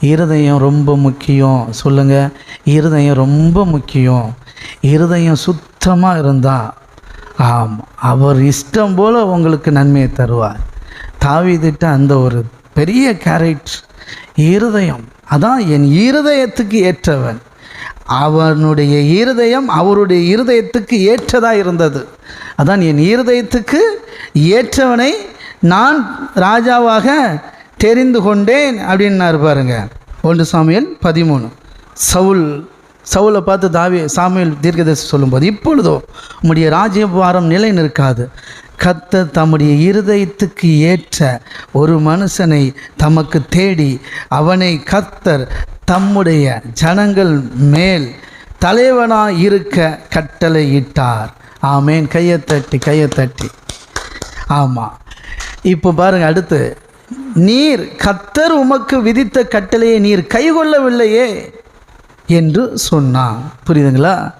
இருதயம் ரொம்ப முக்கியம். சொல்லுங்கள் இருதயம் ரொம்ப முக்கியம். இருதயம் சுத்தமாக இருந்தால் ஆம் அவர் இஷ்டம் போல் உங்களுக்கு நன்மையை தருவார். தாவிதிட்ட அந்த ஒரு பெரிய கேரக்டர் இருதயம் அதான் என் இருதயத்துக்கு ஏற்றவன். அவனுடைய இருதயம் அவருடைய இருதயத்துக்கு ஏற்றதாக இருந்தது. அதான் என் இருதயத்துக்கு ஏற்றவனை நான் ராஜாவாக தெரிந்து கொண்டேன் அப்படின்னாரு பாருங்க. ஒன்று சாமியல் பதிமூணு. சவுல் சவுலை பார்த்து தாவி சாமியல் தீர்க்கதரிசி சொல்லும்போது இப்பொழுதோ உம்முடைய ராஜ்யபாரம் நிலை நிற்காது. கத்த தம்முடைய இருதயத்துக்கு ஏற்ற ஒரு மனுஷனை தமக்கு தேடி அவனை கத்தர் தம்முடைய ஜனங்கள் மேல் தலைவனாக இருக்க கட்டளையிட்டார். ஆமேன். கையை தட்டி கையை தட்டி. ஆமாம் இப்போ பாருங்கள் அடுத்து நீர் கத்தர் உமக்கு விதித்த கட்டளையை நீர் கைகொள்ளவில்லையே என்று சொன்னான். புரியுதுங்களா?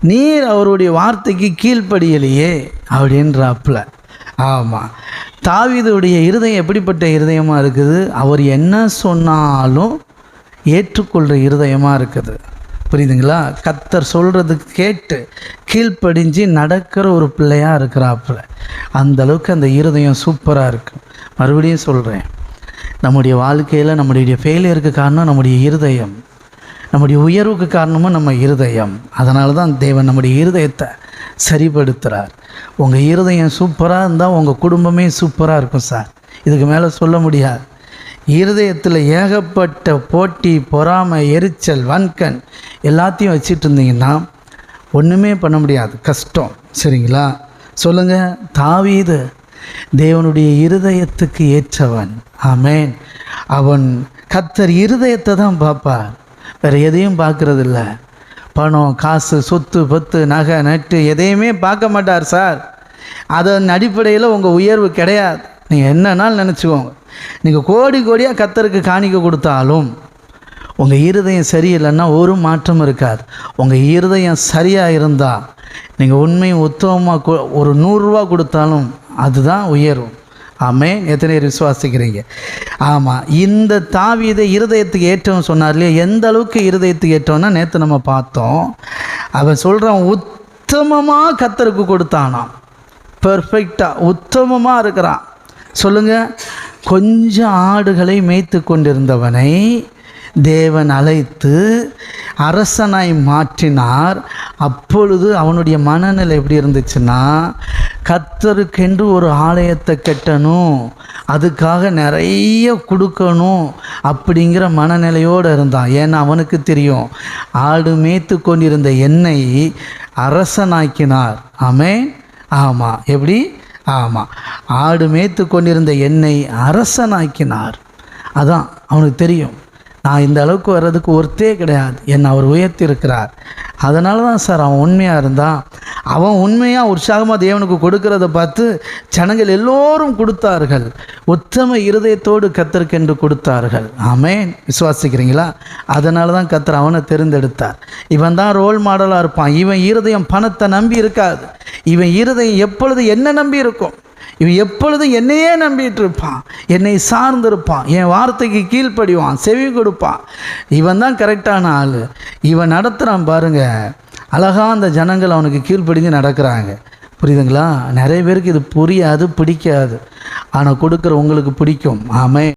நீர் அவருடைய வார்த்தைக்கு கீழ்ப்படியலையே அப்படின்றாப்புல. ஆமாம் தாவிதுடைய இருதயம் எப்படிப்பட்ட இருதயமாக இருக்குது? அவர் என்ன சொன்னாலும் ஏற்றுக்கொள்கிற இருதயமாக இருக்குது. புரியுதுங்களா? கத்தர் சொல்கிறதுக்கு கேட்டு கீழ்ப்படிஞ்சு நடக்கிற ஒரு பிள்ளையாக இருக்கிறாப்புல. அந்த அளவுக்கு அந்த இருதயம் சூப்பராக இருக்கும் மறுபடியும் சொல்கிறேன் நம்முடைய வாழ்க்கையில் நம்முடைய ஃபெயிலியருக்கு காரணம் நம்முடைய இருதயம். நம்முடைய உயர்வுக்கு காரணமும் நம்ம இருதயம். அதனால தான் தேவன் நம்முடைய இருதயத்தை சரிப்படுத்துகிறார் உங்கள் இருதயம் சூப்பராக இருந்தால் உங்கள் குடும்பமே சூப்பராக இருக்கும் சார். இதுக்கு மேலே சொல்ல முடியாது. இருதயத்தில் ஏகப்பட்ட போட்டி பொறாமை எரிச்சல் வன்கண் எல்லாத்தையும் வச்சுட்டு இருந்தீங்கன்னா ஒன்றுமே பண்ண முடியாது. கஷ்டம். சரிங்களா? சொல்லுங்கள் தாவீது தேவனுடைய இருதயத்துக்கு ஏற்றவன். ஆமேன். அவன் கத்தர் இருதயத்தை தான் பார்ப்பார். வேறு எதையும் பார்க்குறதில்ல. பணம் காசு சொத்து பத்து நகை நட்டு எதையுமே பார்க்க மாட்டார் சார். அதன் அடிப்படையில் உங்கள் உயர்வு கிடையாது. நீங்கள் என்னன்னாலும் நினச்சிக்கோங்க. நீங்கள் கோடி கோடியாக கத்தருக்கு காணிக்க கொடுத்தாலும் உங்கள் இருதயம் சரியில்லைன்னா ஒரு மாற்றம் இருக்காது. உங்கள் இருதயம் சரியாக இருந்தால் நீங்கள் உண்மையும் உத்தமமாக ஒரு நூறுரூவா கொடுத்தாலும் அதுதான் உயரும். ஆமே எத்தனை பேர் விசுவாசிக்கிறீங்க? ஆமாம் இந்த தாவீதை இருதயத்துக்கு ஏற்றவன் சொன்னார் இல்லையா? எந்த அளவுக்கு இருதயத்துக்கு ஏற்றோம்னா நேற்று நம்ம பார்த்தோம் அவன் சொல்கிறான் உத்தமமாக கத்தருக்கு கொடுத்தானாம். பெர்ஃபெக்டாக உத்தமமாக இருக்கிறான். சொல்லுங்கள் கொஞ்சம் ஆடுகளை மேய்த்து கொண்டிருந்தவனை தேவன் அழைத்து அரசனாய் மாற்றினார். அப்பொழுது அவனுடைய மனநிலை எப்படி இருந்துச்சுன்னா கத்தருக்கென்று ஒரு ஆலயத்தை கட்டணும் அதுக்காக நிறைய கொடுக்கணும் அப்படிங்கிற மனநிலையோடு இருந்தான். ஏன்னா அவனுக்கு தெரியும் ஆடு மேய்த்து கொண்டிருந்த என்னை அரசனாக்கினார். ஆமே. ஆமாம் எப்படி? ஆமாம் ஆடு மேய்த்து கொண்டிருந்த என்னை அரசனாக்கினார். அதான் அவனுக்கு தெரியும். நான் இந்த அளவுக்கு வர்றதுக்கு ஒருத்தே கிடையாது. என்னை அவர் உயர்த்தியிருக்கிறார். அதனால தான் சார் அவன் உண்மையாக இருந்தான். அவன் உண்மையாக உற்சாகமாக தேவனுக்கு கொடுக்கறத பார்த்து ஜனங்கள் எல்லோரும் கொடுத்தார்கள். உத்தம இருதயத்தோடு கத்தருக்கென்று கொடுத்தார்கள். ஆமேன். விசுவாசிக்கிறீங்களா? அதனால தான் கத்தர் அவனை தேர்ந்தெடுத்தார். இவன் தான் ரோல் மாடலாக இருப்பான். இவன் இருதயம் பணத்தை நம்பி இருக்காது. இவன் இருதயம் எப்பொழுது என்ன நம்பி இருக்கும்? இவன் எப்பொழுதும் என்னையே நம்பிட்டு இருப்பான் என்னை சார்ந்திருப்பான். என் வார்த்தைக்கு கீழ்ப்படிவான். செவி கொடுப்பான். இவன் தான் கரெக்டான ஆள். இவன் நடத்துகிறான் பாருங்கள் அழகா அந்த ஜனங்கள் அவனுக்கு கீழ்ப்படிஞ்சு நடக்கிறாங்க. புரியுதுங்களா? நிறைய பேருக்கு இது புரியாது பிடிக்காது. ஆனால் கொடுக்குற உங்களுக்கு பிடிக்கும். ஆமே